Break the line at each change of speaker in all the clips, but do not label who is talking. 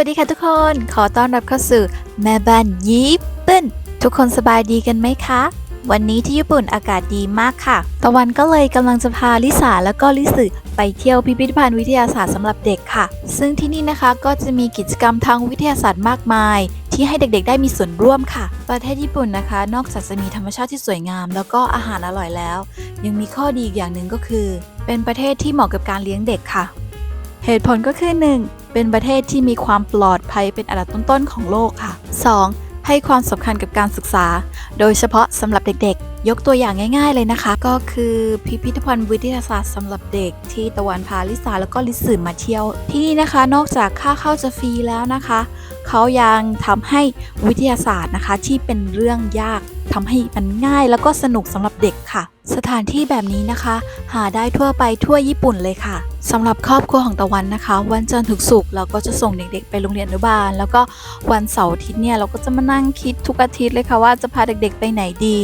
สวัสดีค่ะทุกคน ขอต้อนรับเข้าสู่แม่บ้านญี่ปุ่น ทุกคนสบายดีกันไหมคะ วันนี้ที่ญี่ปุ่นอากาศดีมากค่ะ ตะวันก็เลยกำลังจะพาลิสาแล้วก็ลิสึไปเที่ยวพิพิธภัณฑ์วิทยาศาสตร์สำหรับเด็กค่ะ ซึ่งที่นี่นะคะก็จะมีกิจกรรมทางวิทยาศาสตร์มากมาย ที่ให้เด็กๆ ได้มีส่วนร่วมค่ะ ประเทศญี่ปุ่นนะคะ นอกจากจะมีธรรมชาติที่สวยงาม แล้วก็อาหารอร่อยแล้ว ยังมีข้อดีอีกอย่างหนึ่งก็คือ เป็นประเทศที่เหมาะกับการเลี้ยงเด็กค่ะ เหตุผลก็คือ 1. เป็นประเทศที่มีความปลอดภัยเป็นอันดับต้นๆของโลกค่ะ 2. ให้ความสำคัญกับการศึกษา โดยเฉพาะสำหรับเด็กๆ ยกตัวอย่างง่ายๆเลยนะคะ ก็คือพิพิธภัณฑ์วิทยาศาสตร์สำหรับเด็กที่ตะวันพาลิสาแล้วก็ลิสืมาเที่ยว ที่นี่นะคะนอกจากค่าเข้าจะฟรีแล้วนะคะ เขายังทำให้วิทยาศาสตร์นะคะที่เป็นเรื่องยากทำให้มันง่ายแล้วก็สนุกสำหรับเด็กค่ะ สถานที่แบบนี้นะคะ หาได้ทั่วไปทั่วญี่ปุ่นเลยค่ะสำหรับครอบครัวของตะวันนะคะ วันจันทร์ถึงศุกร์เราก็จะส่งเด็กๆ ไปโรงเรียนอนุบาล แล้วก็วันเสาร์อาทิตย์เนี่ยเราก็จะมานั่งคิดทุกอาทิตย์เลยค่ะว่าจะพาเด็กๆไปไหนดี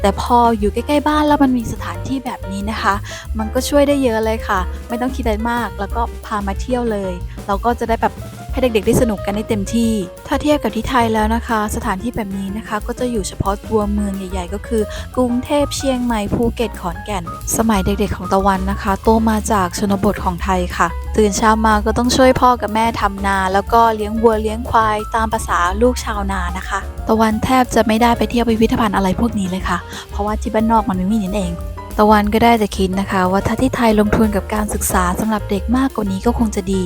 แต่พออยู่ใกล้ๆบ้านแล้วมันมีสถานที่แบบนี้นะคะ มันก็ช่วยได้เยอะเลยค่ะ ไม่ต้องคิดอะไรมากแล้วก็พามาเที่ยวเลย เราก็จะได้แบบ ให้เด็กๆได้สนุกกันได้เต็มที่ ถ้าเทียบกับที่ไทยแล้วนะคะ สถานที่แบบนี้นะคะ ก็จะอยู่เฉพาะตัวเมืองใหญ่ ๆ ก็คือ กรุงเทพเชียงใหม่ภูเก็ตขอนแก่น สมัยเด็กๆของตะวันนะคะ โตมาจากชนบทของไทยค่ะ ตื่นเช้ามาก็ต้องช่วยพ่อกับแม่ทำนา แล้วก็เลี้ยงวัวเลี้ยงควายตามภาษาลูกชาวนานะคะ ตะวันแทบจะไม่ได้ไปเที่ยวพิพิธภัณฑ์อะไรพวกนี้เลยค่ะ เพราะว่าที่บ้านนอกมันไม่มีนั่นเองตะวันก็ได้แต่คิดนะคะ ว่าถ้าที่ไทยลงทุนกับการศึกษาสำหรับเด็กมากกว่านี้ก็คงจะดี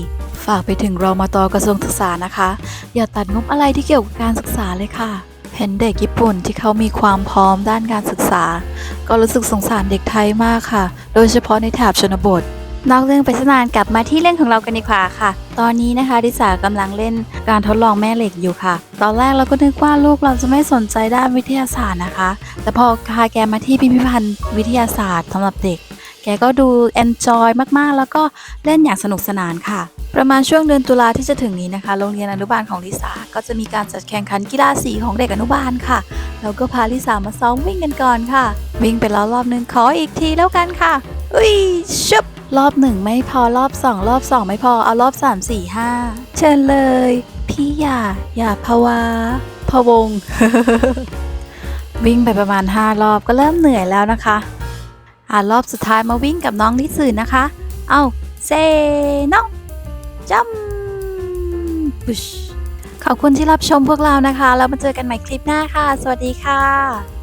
ฝากไปถึงรมาตอกระทรวงศึกษานะคะ อย่าตัดงบอะไรที่เกี่ยวกับการศึกษาเลยค่ะ เห็นเด็กญี่ปุ่นที่เขามีความพร้อมด้านการศึกษา ก็รู้สึกสงสารเด็กไทยมากค่ะ โดยเฉพาะในแถบชนบท นอกเรื่องไปสนานกลับมาที่เรื่องของเรากันดีกว่าค่ะ ตอนนี้นะคะดิสากำลังเล่นการทดลองแม่เหล็กอยู่ค่ะ ตอนแรกเราก็นึกว่าลูกเราจะไม่สนใจด้านวิทยาศาสตร์นะคะ แต่พอพาแกมาที่พิพิธภัณฑ์วิทยาศาสตร์สำหรับเด็ก แกก็ดู enjoy มากๆ แล้วก็เล่นอย่างสนุกสนานค่ะ ประมาณช่วงเดือนตุลาที่จะถึงนี้นะคะ โรงเรียนอนุบาลของลิสาก็จะมีการจัดแข่งขันกีฬาสีของเด็กอนุบาลค่ะ แล้วก็พาลิสามาซ้อมวิ่งกันก่อนค่ะ วิ่งไปแล้วรอบหนึ่งขออีกทีแล้วกันค่ะอุ้ยชุบรอบหนึ่งไม่พอรอบสองรอบสองไม่พอเอารอบสามสี่ห้าเชิญเลย พี่อย่าอย่าพะวาพะวง วิ่งไปประมาณ 5 รอบก็เริ่มเหนื่อยแล้วนะคะ อ่ารอบสุดท้ายมาวิ่งกับน้องนิสือนะคะ เอาเซน้องจัมบุชขอบคุณที่รับชมพวกเรานะคะ แล้วมาเจอกันใหม่คลิปหน้าค่ะ สวัสดีค่ะ